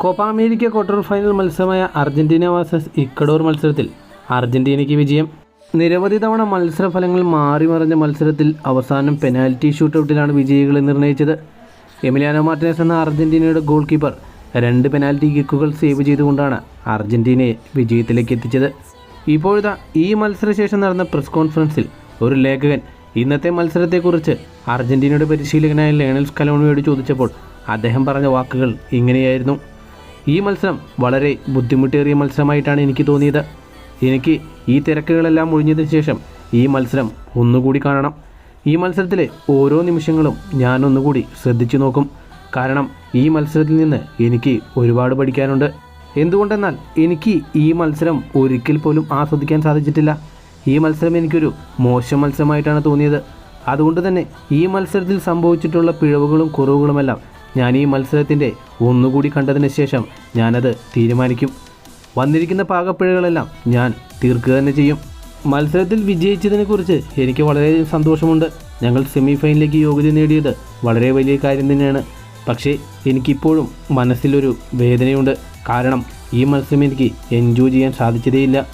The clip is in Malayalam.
കോപ്പ അമേരിക്ക ക്വാർട്ടർ ഫൈനൽ മത്സരമായ അർജന്റീന വേഴ്സസ് ഇക്കഡോർ മത്സരത്തിൽ അർജന്റീനയ്ക്ക് വിജയം. നിരവധി തവണ മത്സരഫലങ്ങൾ മാറി മറിഞ്ഞ മത്സരത്തിൽ അവസാനം പെനാൽറ്റി ഷൂട്ടൗട്ടിലാണ് വിജയികളെ നിർണയിച്ചത്. എമിലിയാനോ മാർട്ടിനസ് എന്ന അർജന്റീനയുടെ ഗോൾ കീപ്പർ രണ്ട് പെനാൽറ്റി കിക്കുകൾ സേവ് ചെയ്തുകൊണ്ടാണ് അർജന്റീനയെ വിജയത്തിലേക്ക് എത്തിച്ചത്. ഇപ്പോഴത്തെ ഈ മത്സരശേഷം നടന്ന പ്രസ് കോൺഫറൻസിൽ ഒരു ലേഖകൻ ഇന്നത്തെ മത്സരത്തെക്കുറിച്ച് അർജന്റീനയുടെ പരിശീലകനായ ലേണൽസ് സ്കലോണിയോട് ചോദിച്ചപ്പോൾ അദ്ദേഹം പറഞ്ഞ വാക്കുകൾ ഇങ്ങനെയായിരുന്നു. ഈ മത്സരം വളരെ ബുദ്ധിമുട്ടേറിയ മത്സരമായിട്ടാണ് എനിക്ക് തോന്നിയത്. എനിക്ക് ഈ തിരക്കുകളെല്ലാം ഒഴിഞ്ഞതിന് ശേഷം ഈ മത്സരം ഒന്നുകൂടി കാണണം. ഈ മത്സരത്തിലെ ഓരോ നിമിഷങ്ങളും ഞാനൊന്നുകൂടി ശ്രദ്ധിച്ചു നോക്കും. കാരണം ഈ മത്സരത്തിൽ നിന്ന് എനിക്ക് ഒരുപാട് പഠിക്കാനുണ്ട്. എന്തുകൊണ്ടെന്നാൽ എനിക്ക് ഈ മത്സരം ഒരിക്കൽ പോലും ആസ്വദിക്കാൻ സാധിച്ചിട്ടില്ല. ഈ മത്സരം എനിക്കൊരു മോശം മത്സരമായിട്ടാണ് തോന്നിയത്. അതുകൊണ്ട് തന്നെ ഈ മത്സരത്തിൽ സംഭവിച്ചിട്ടുള്ള പിഴവുകളും കുറവുകളുമെല്ലാം ഞാൻ ഈ മത്സരത്തിന്റെ ഒന്നുകൂടി കണ്ടതിന് ശേഷം ഞാനത് തീരുമാനിക്കും. വന്നിരിക്കുന്ന പാകപ്പിഴകളെല്ലാം ഞാൻ തീർക്കുക തന്നെ ചെയ്യും. മത്സരത്തിൽ വിജയിച്ചതിനെക്കുറിച്ച് എനിക്ക് വളരെ സന്തോഷമുണ്ട്. ഞങ്ങൾ സെമി ഫൈനലിലേക്ക് യോഗ്യത നേടിയത് വളരെ വലിയ കാര്യം തന്നെയാണ്. പക്ഷേ എനിക്കിപ്പോഴും മനസ്സിലൊരു വേദനയുണ്ട്. കാരണം ഈ മത്സരം എനിക്ക് എൻജോയ് ചെയ്യാൻ സാധിച്ചതേയില്ല.